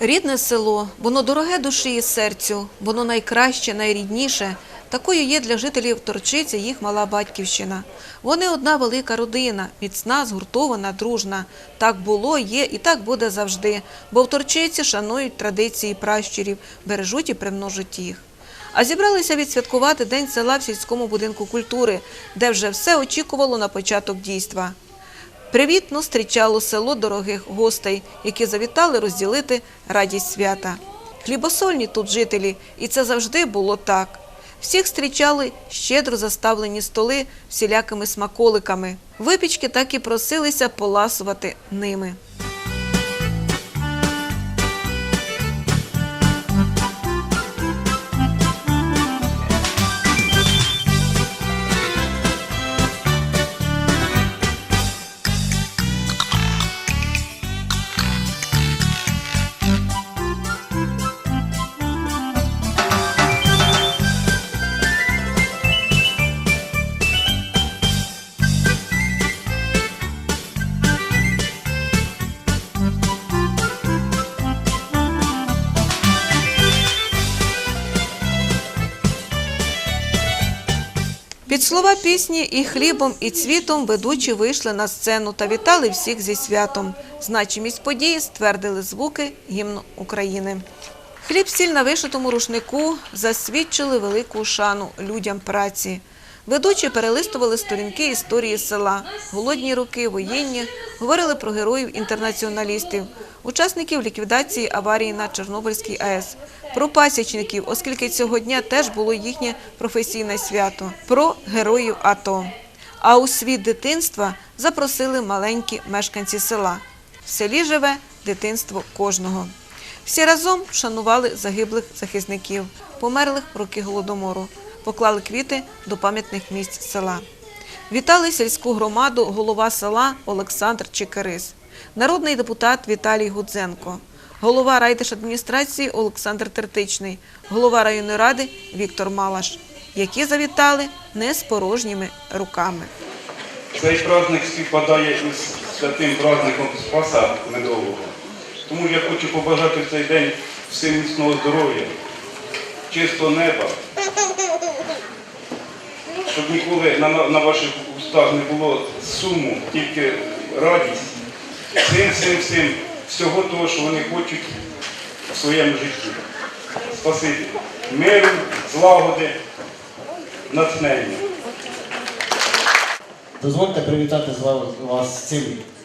Рідне село, воно дороге душі і серцю, воно найкраще, найрідніше. Такою є для жителів Торчиці їх мала батьківщина. Вони одна велика родина, міцна, згуртована, дружна. Так було, є і так буде завжди, бо в Торчиці шанують традиції пращурів, бережуть і примножать їх. А зібралися відсвяткувати День села в сільському будинку культури, де вже все очікувало на початок дійства. Привітно зустрічало село дорогих гостей, які завітали розділити радість свята. Хлібосольні тут жителі, і це завжди було так. Всіх зустрічали щедро заставлені столи всілякими смаколиками. Випічки так і просилися поласувати ними. Під слова пісні і хлібом, і цвітом ведучі вийшли на сцену та вітали всіх зі святом. Значимість події ствердили звуки гімну України. Хліб сіль на вишитому рушнику засвідчили велику шану людям праці. Ведучі перелистували сторінки історії села, голодні роки, воєнні, говорили про героїв-інтернаціоналістів, учасників ліквідації аварії на Чорнобильській АЕС, про пасічників, оскільки цього дня теж було їхнє професійне свято, про героїв АТО. А у світ дитинства запросили маленькі мешканці села. В селі живе дитинство кожного. Всі разом вшанували загиблих захисників, померлих роки голодомору, поклали квіти до пам'ятних місць села. Вітали сільську громаду голова села Олександр Чекарис, народний депутат Віталій Гудзенко, голова райдержадміністрації Олександр Тертичний, голова районної ради Віктор Малаш, які завітали не з порожніми руками. Цей праздник співпадає із святим праздником Спаса Медового. Тому я хочу побажати в цей день всім міцного здоров'я, чистого неба, щоб ніколи на, на ваших устах не було суму, тільки радість. Всім, всім, всім, всього того, що вони хочуть в своєму житті. Спасибі. Миру, злагоди, натхнення. Дозвольте привітати вас з цим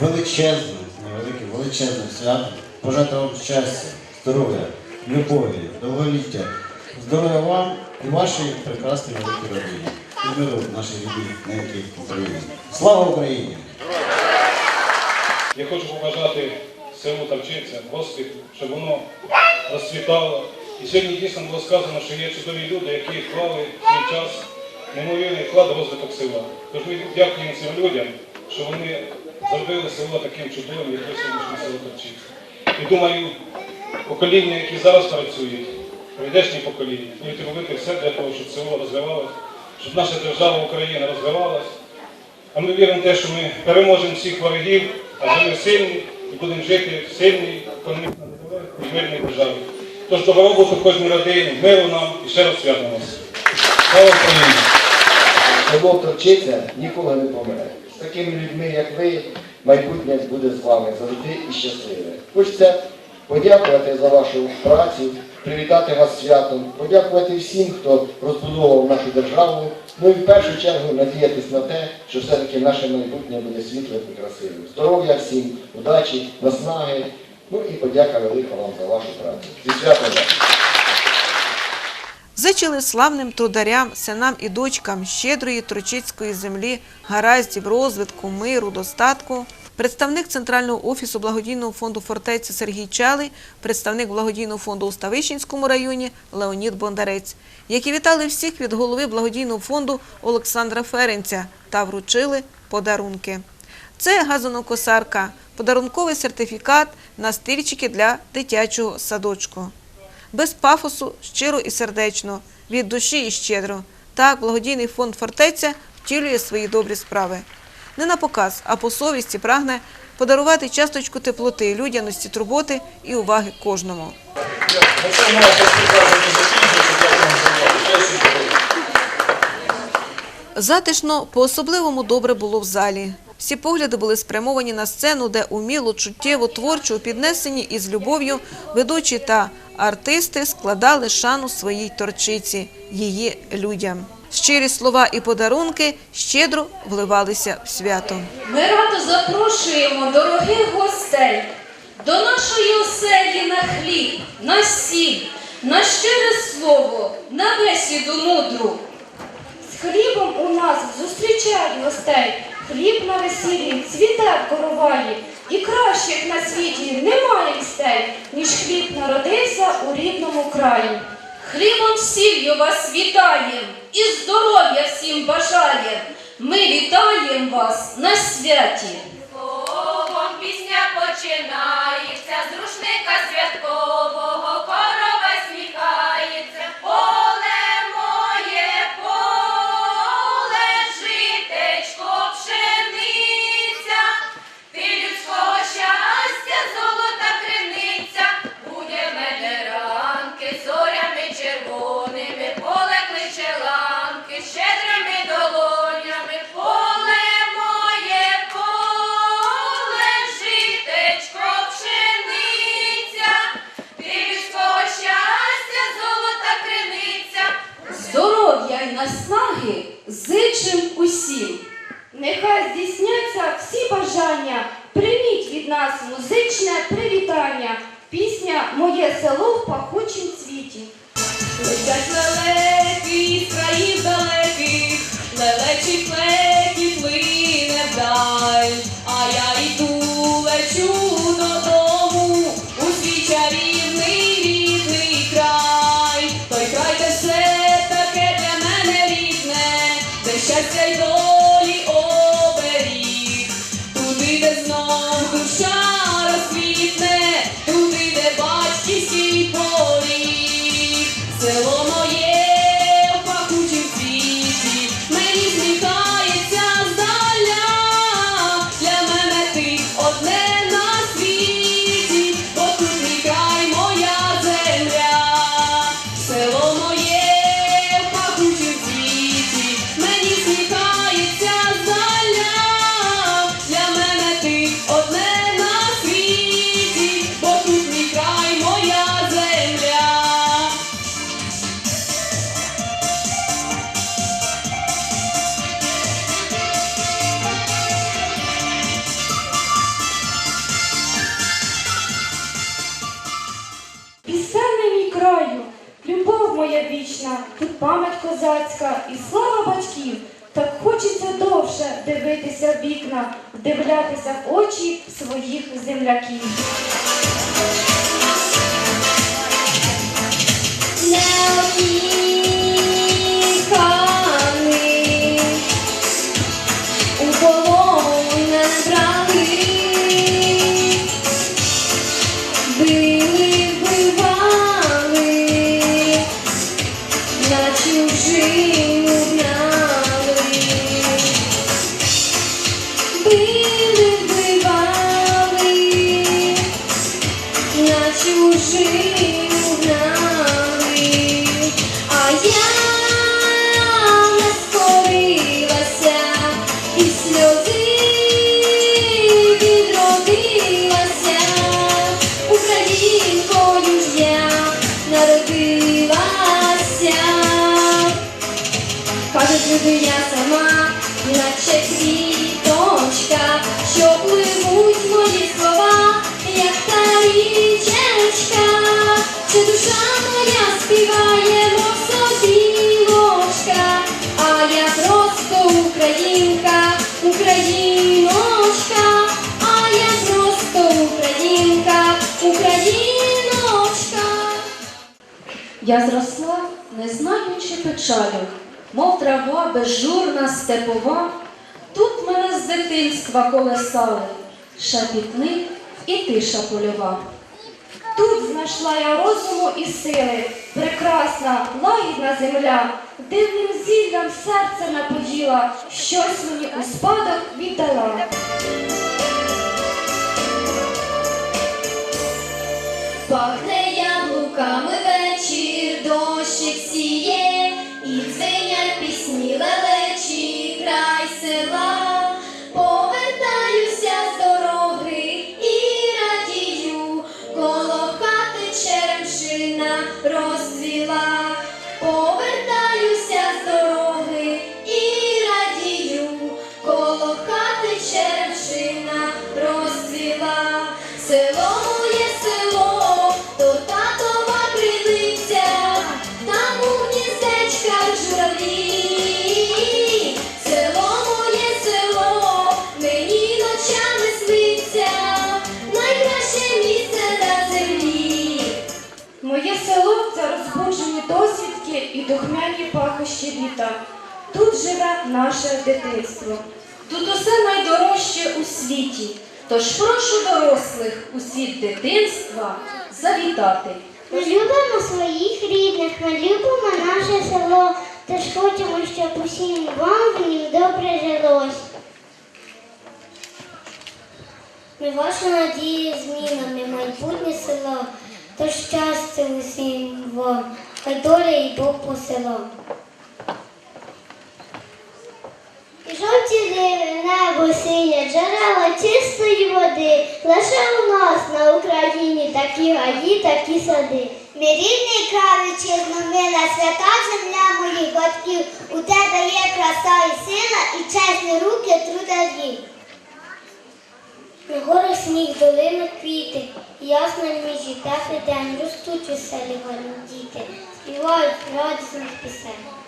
величезним, невеликим, величезним святом. Бажати вам щастя, здоров'я, любові, довголіття, здоров'я вам і вашій прекрасній великій родині. І миру в нашій ненькій Україні. Слава Україні! Я хочу побажати селу Тавчиця, розквіту, щоб воно розцвітало. І сьогодні дійсно було сказано, що є чудові люди, які вклали свій час, неймовірний вклад розвиток села. Тож ми дякуємо цим людям, що вони зробили село таким чудовим, яке сьогоднішнє село Тавчиця. І думаю, покоління, які зараз працюють, прийдешні покоління, будуть робити все для того, щоб село розвивалося, щоб наша держава Україна розвивалася. А ми віримо в те, що ми переможемо всіх ворогів, адже ми сильні і будемо жити в сильній, економічно і мирній державі. Тож добробуту кожній родині, миру нам і ще раз свято нас. Слава Україні! Село Торчиця ніколи не помре. З такими людьми, як ви, майбутнє буде з вами завжди і щасливе. Хочеться подякувати за вашу працю, привітати вас святом, подякувати всім, хто розбудовував нашу державу. Ну і в першу чергу надіятись на те, що все-таки наше майбутнє буде світлим і красивим. Здоров'я всім, удачі, наснаги. Ну і подяка велика вам за вашу працю. Зі святом вас! Зичили славним трударям, синам і дочкам щедрої трочицької землі, гараздів, розвитку, миру, достатку. Представник Центрального офісу благодійного фонду фортеця Сергій Чалий, представник благодійного фонду у Ставищенському районі Леонід Бондарець, які вітали всіх від голови благодійного фонду Олександра Ференця та вручили подарунки. Це газонокосарка, подарунковий сертифікат на стільчики для дитячого садочку без пафосу, щиро і сердечно, від душі і щедро. Так благодійний фонд фортеця втілює свої добрі справи. Не на показ, а по совісті прагне подарувати часточку теплоти, людяності, турботи і уваги кожному. Затишно, по-особливому добре було в залі. Всі погляди були спрямовані на сцену, де уміло, чуттєво, творчо, у піднесенні і з любов'ю ведучі та артисти складали шану своїй торчиці, її людям. Щирі слова і подарунки щедро вливалися в свято. Ми радо запрошуємо дорогих гостей до нашої оселі на хліб, на сіль, на щире слово, на бесіду мудру. З хлібом у нас зустрічають гостей. Хліб на весіллі цвіте в короваї. І кращих на світі немає вістей, ніж хліб народився у рідному краї. Хлібом сіллю вас вітаєм і здоров'я всім бажаєм. Ми вітаєм вас на святі. Словом пісня починається, з рушника святкового корова dizendo aqui. Сльози Я зросла, не знаючи печалю, мов трава безжурна степова, тут мене з дитинства колесали, шапітник і тиша польова. Тут знайшла я розуму і сили, прекрасна, лагідна земля, дивним зіллям серце напоїла, щось мені у спадок віддала. Пахне яблуками. Розцвіла, наше дитинство. Тут усе найдорожче у світі. Тож прошу дорослих у світ дитинства завітати. Ми любимо своїх рідних, ми любимо наше село, тож хочемо, щоб усім вам в нім добре жилось. Ми ваша надія зміна, ми майбутнє село, тож щастя усім вам, хай доля і Бог по село. І жовті ниви, небо синє, джерела чистої води. Лише у нас на Україні такі гаї, такі сади. Мій рідний край вітчизно, свята земля моїх батьків. У тебе є краса і сила, і чесні руки трударів. На горах сніг, долини квіти, ясно міжі, теплий день, ростуть веселі гарні діти, співають радісних пісень.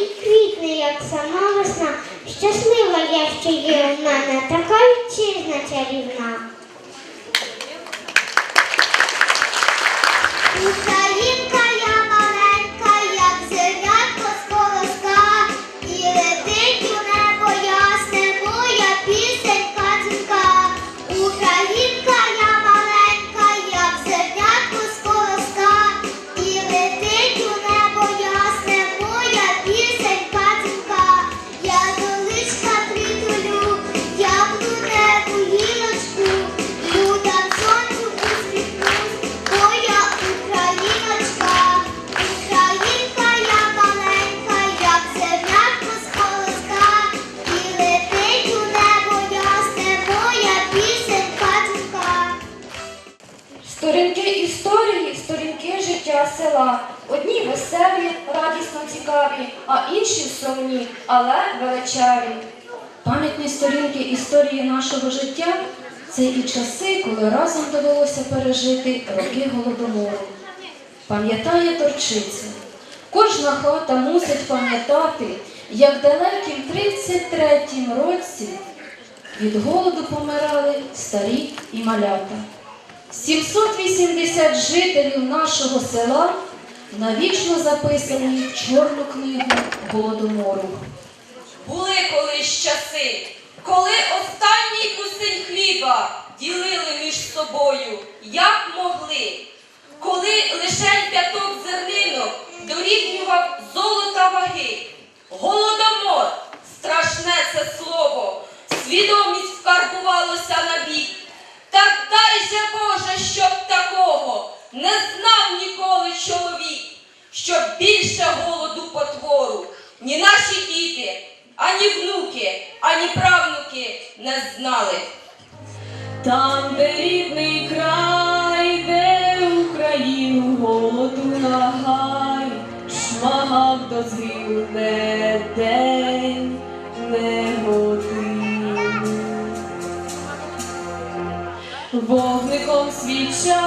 І квітне, як сама весна. Щаслива я, що є в мене, така вітчизна чарівна. Пережити роки голодомору. Пам'ятає Торчиця. Кожна хата мусить пам'ятати, як далеким 33-м році від голоду помирали старі і малята. 780 жителів нашого села навічно записані в Чорну книгу Голодомору. Були колись часи, коли останній кусень хліба ділили між собою, як могли, коли лише п'яток зернинок дорівнював золота ваги. Голодомор, страшне це слово, свідомість вкарбувалося на бік. Так дай же Боже, щоб такого не знав ніколи чоловік, щоб більше голоду потвору ні наші діти, ані внуки, ані правнуки не знали. Там, де рідний край, де Україну голоду нагай, шмагав до згину не день, не годину. Вогником свіча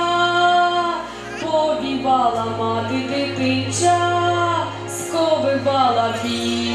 повівала мати дитинча, сковивала пісні,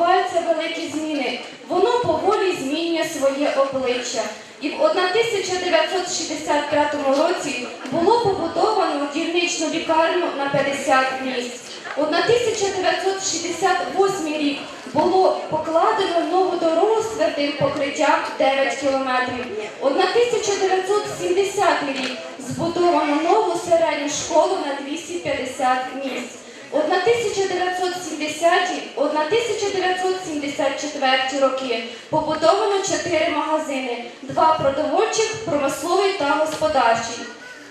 відбуваються великі зміни. Воно поволі змінює своє обличчя. І в 1965 році було побудовано дільничну лікарню на 50 місць. У 1968 рік було покладено нову дорогу з твердим покриттям 9 кілометрів. У 1970 рік збудовано нову середню школу на 250 місць. У 1970-1974 роки побудовано чотири магазини, два продовольчих, промисловий та господарчий.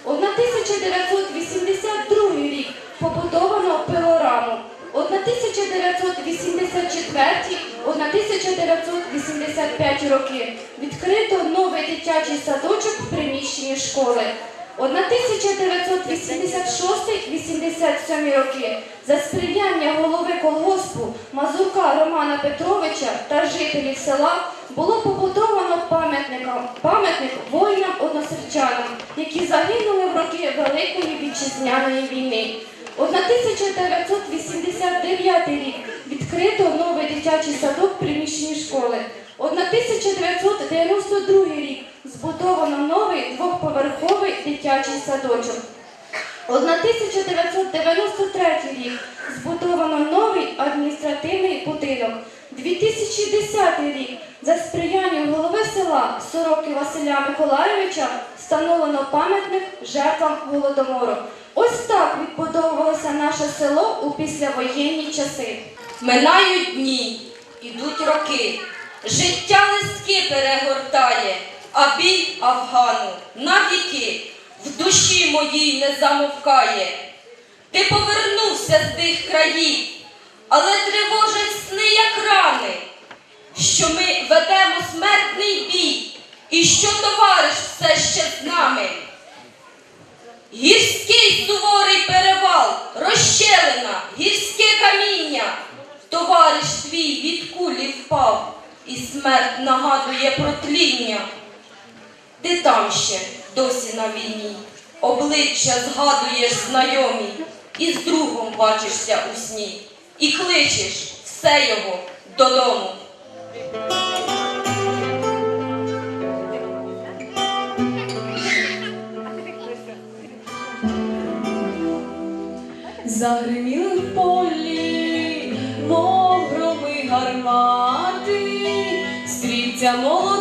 У 1982 рік побудовано пилораму. У 1984-1985 роки відкрито новий дитячий садочок в приміщенні школи. У 1986-87 роки за сприяння голови колгоспу Мазурка Романа Петровича та жителів села було побудовано пам'ятник воїнам-односельчанам, які загинули в роки Великої вітчизняної війни. У 1989 рік відкрито новий дитячий садок приміщенні школи. У 1992 рік збудовано новий двохповерховий дитячий садочок. У 1993 рік збудовано новий адміністративний будинок. 2010 рік за сприяння голови села Сороки Василя Миколайовича встановлено пам'ятник жертвам голодомору. Ось так відбудовувалося наше село у післявоєнні часи. Минають дні, ідуть роки. Життя листки перегортає, а біль Афгану навіки в душі моїй не замовкає. Ти повернувся з тих країв, але тривожать сни, як рани, що ми ведемо смертний бій, і що товариш все ще з нами. Гірський суворий перевал, розщелина, гірське каміння. Товариш твій від кулі впав, і смерть нагадує про тління. Ти там ще досі на війні, обличчя згадуєш знайомі, і з другом бачишся у сні, і кличеш все його додому. Загриміли в полі, мов громи гармати, стрільця молодого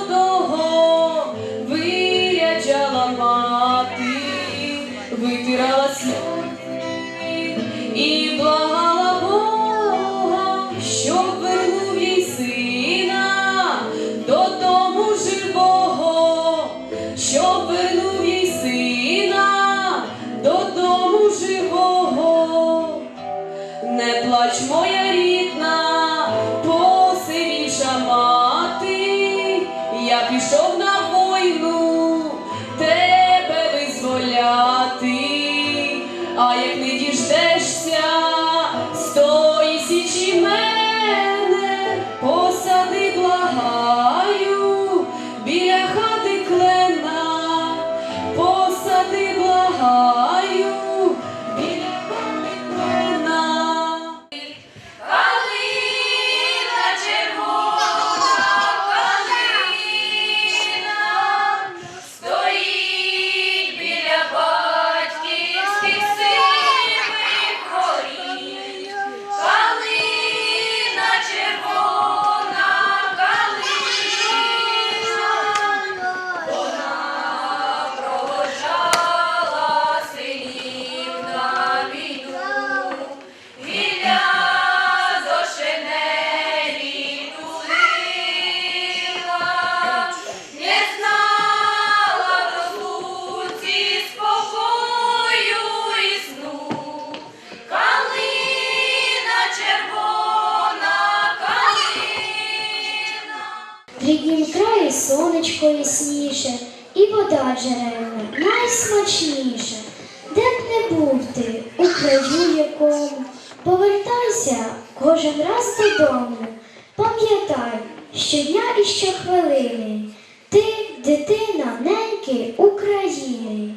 краю якому, повертайся кожен раз додому. Пам'ятай, щодня і щохвилини, ти дитина неньки України.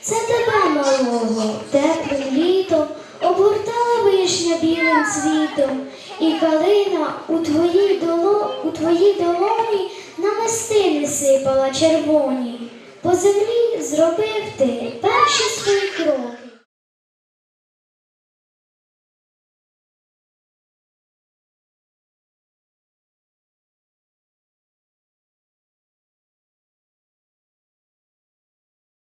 Це тебе малого, теплим літом обгортала вишня білим цвітом, і калина у твоїй, доло... у твоїй долоні намистини сипала червоні. По землі зробив ти перші свої кроки.